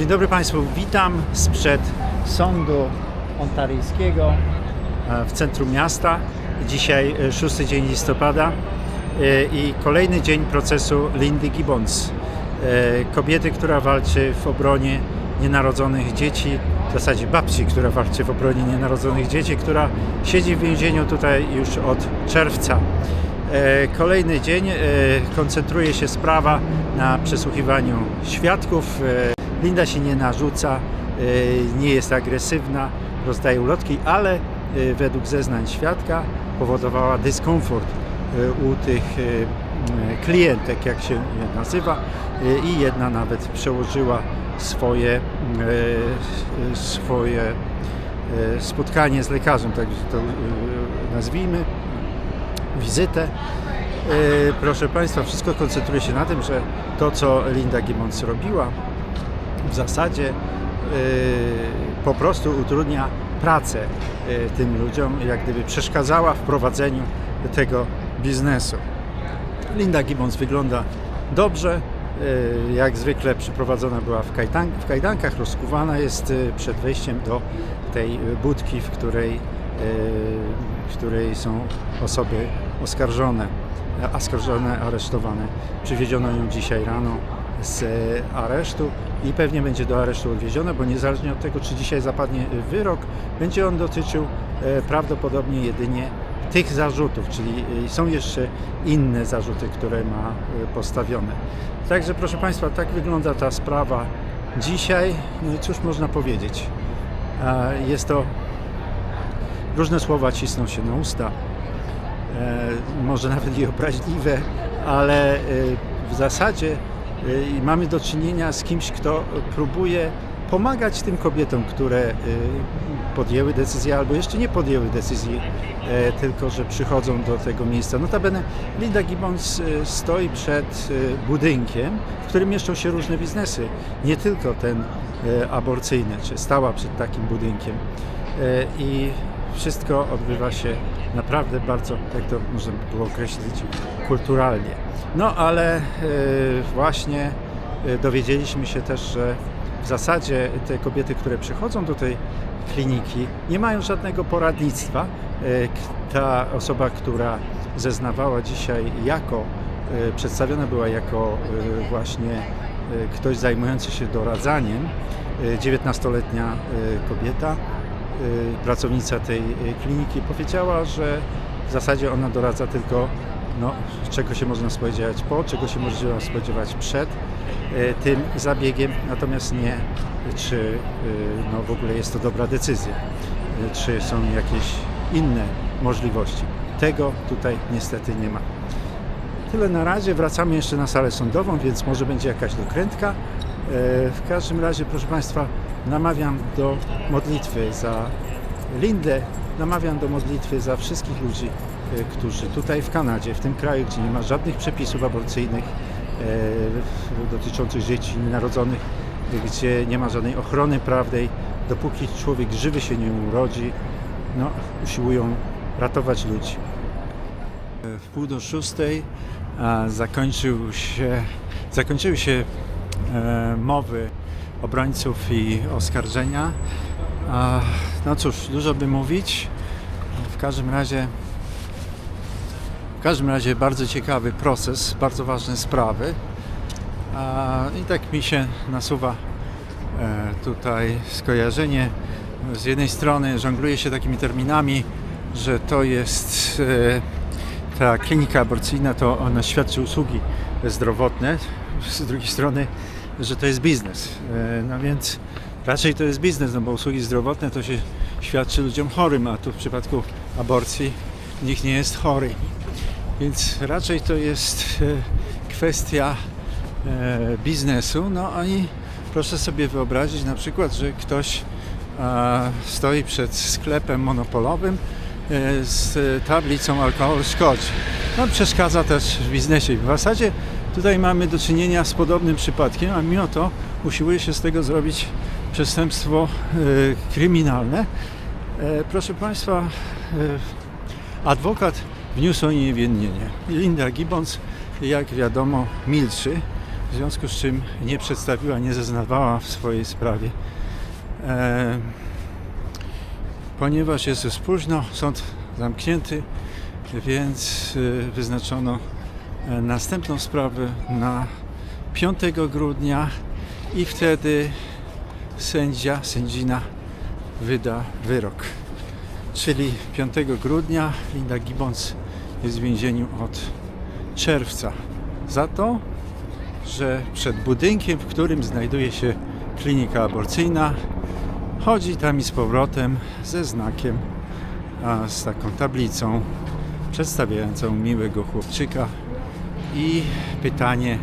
Dzień dobry Państwu, witam sprzed sądu ontaryjskiego e, w centrum miasta. Dzisiaj e, 6 dzień listopada e, i kolejny dzień procesu Lindy Gibbons. e, Kobiety, która walczy w obronie nienarodzonych dzieci, w zasadzie babci, która walczy w obronie nienarodzonych dzieci, która siedzi w więzieniu tutaj już od czerwca. E, Kolejny dzień e, koncentruje się sprawa na przesłuchiwaniu świadków. Linda się nie narzuca, e, nie jest agresywna, rozdaje ulotki, ale e, według zeznań świadka powodowała dyskomfort e, u tych klientek, jak się nazywa, i jedna nawet przełożyła swoje, swoje spotkanie z lekarzem, tak to nazwijmy, wizytę. Proszę Państwa, wszystko koncentruje się na tym, że to, co Linda Gibbons robiła, w zasadzie e, po prostu utrudnia pracę e, tym ludziom, jak gdyby przeszkadzała w prowadzeniu tego biznesu. Linda Gibbons wygląda dobrze. e, Jak zwykle przyprowadzona była w, w kajdankach, rozkuwana jest przed wejściem do tej budki, w której, w której są osoby oskarżone, oskarżone, aresztowane. Przywieziono ją dzisiaj rano z e, aresztu i pewnie będzie do aresztu odwieziona, bo niezależnie od tego, czy dzisiaj zapadnie e, wyrok, będzie on dotyczył e, prawdopodobnie jedynie tych zarzutów, czyli y, są jeszcze inne zarzuty, które ma y, postawione. Także proszę Państwa, tak wygląda ta sprawa dzisiaj. No i cóż można powiedzieć? Jest to, różne słowa cisną się na usta, e, może nawet i obraźliwe, ale w zasadzie y, mamy do czynienia z kimś, kto próbuje pomagać tym kobietom, które y, podjęły decyzję albo jeszcze nie podjęły decyzji, e, tylko że przychodzą do tego miejsca. Notabene Linda Gibbons y, stoi przed y, budynkiem, w którym mieszczą się różne biznesy, nie tylko ten aborcyjny, czy stała przed takim budynkiem. I wszystko odbywa się naprawdę bardzo, jak to można by było określić, kulturalnie. No ale e, właśnie e, dowiedzieliśmy się też, że w zasadzie te kobiety, które przychodzą do tej kliniki, nie mają żadnego poradnictwa. E, Ta osoba, która zeznawała dzisiaj jako, przedstawiona była jako właśnie ktoś zajmujący się doradzaniem, e, 19-letnia e, kobieta, pracownica tej kliniki, powiedziała, że w zasadzie ona doradza tylko no, czego się można spodziewać po, czego się można spodziewać przed e, tym zabiegiem, natomiast nie czy e, no, w ogóle jest to dobra decyzja, e, czy są jakieś inne możliwości. Tego tutaj niestety nie ma. Tyle na razie, wracamy jeszcze na salę sądową, więc może będzie jakaś dokrętka. W każdym razie, proszę Państwa, namawiam do modlitwy za Lindę, namawiam do modlitwy za wszystkich ludzi, którzy tutaj w Kanadzie, w tym kraju, gdzie nie ma żadnych przepisów aborcyjnych w- dotyczących dzieci nienarodzonych, gdzie nie ma żadnej ochrony prawnej, dopóki człowiek żywy się nie urodzi, no, usiłują ratować ludzi. W pół do szóstej zakończył się, zakończyły się e, mowy obrońców i oskarżenia. No cóż, dużo by mówić. W każdym razie w każdym razie bardzo ciekawy proces, bardzo ważne sprawy. I tak mi się nasuwa e, tutaj skojarzenie. Z jednej strony żongluje się takimi terminami, że to jest e, ta klinika aborcyjna, to ona świadczy usługi zdrowotne. Z drugiej strony, że to jest biznes. E, No więc raczej to jest biznes, no bo usługi zdrowotne to się świadczy ludziom chorym, a tu w przypadku aborcji nikt nie jest chory. Więc raczej to jest e, kwestia e, biznesu. No i proszę sobie wyobrazić na przykład, że ktoś stoi przed sklepem monopolowym e, z tablicą alkohol szkodzi. No, przeszkadza też w biznesie. W zasadzie tutaj mamy do czynienia z podobnym przypadkiem, a mimo to usiłuje się z tego zrobić przestępstwo kryminalne. Proszę Państwa, adwokat wniósł o niewinnienie. Linda Gibbons, jak wiadomo, milczy. w związku z czym nie przedstawiła, nie zeznawała w swojej sprawie. E, ponieważ jest już późno, sąd zamknięty, więc e, wyznaczono e, następną sprawę na 5 grudnia i wtedy sędzia, sędzina wyda wyrok. Czyli 5 grudnia Linda Gibbons jest w więzieniu od czerwca za to, że przed budynkiem, w którym znajduje się klinika aborcyjna, chodzi tam i z powrotem ze znakiem, a z taką tablicą przedstawiającą miłego chłopczyka i pytanie,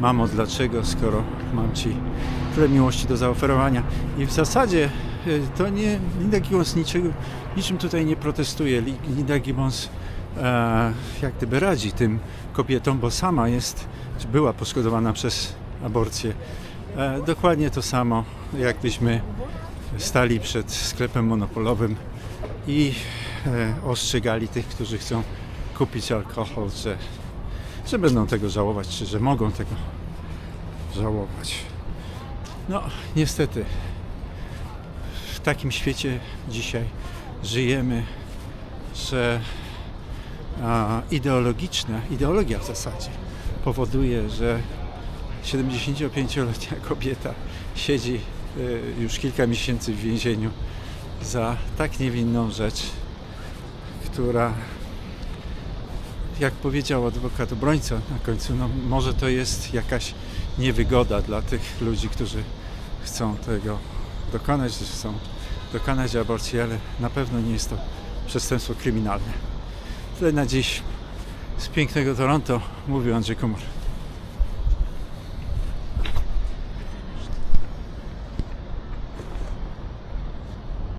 mamo, dlaczego, skoro mam ci tyle miłości do zaoferowania. I w zasadzie to nie, Linda Gibbons niczego, niczym tutaj nie protestuje. Li- Linda Gibbons e, jak gdyby radzi tym kobietom, bo sama jest, czy była poszkodowana przez aborcję. E, dokładnie to samo, jakbyśmy stali przed sklepem monopolowym i e, ostrzegali tych, którzy chcą kupić alkohol, że, że będą tego żałować, czy że mogą tego żałować. No, niestety, w takim świecie dzisiaj żyjemy, że ideologiczna, ideologia w zasadzie powoduje, że 75-letnia kobieta siedzi y, już kilka miesięcy w więzieniu za tak niewinną rzecz, która, jak powiedział adwokat obrońca na końcu, no może to jest jakaś niewygoda dla tych ludzi, którzy chcą tego dokonać, że chcą dokonać aborcji, ale na pewno nie jest to przestępstwo kryminalne. Tyle na dziś z pięknego Toronto, mówił Andrzej Komor.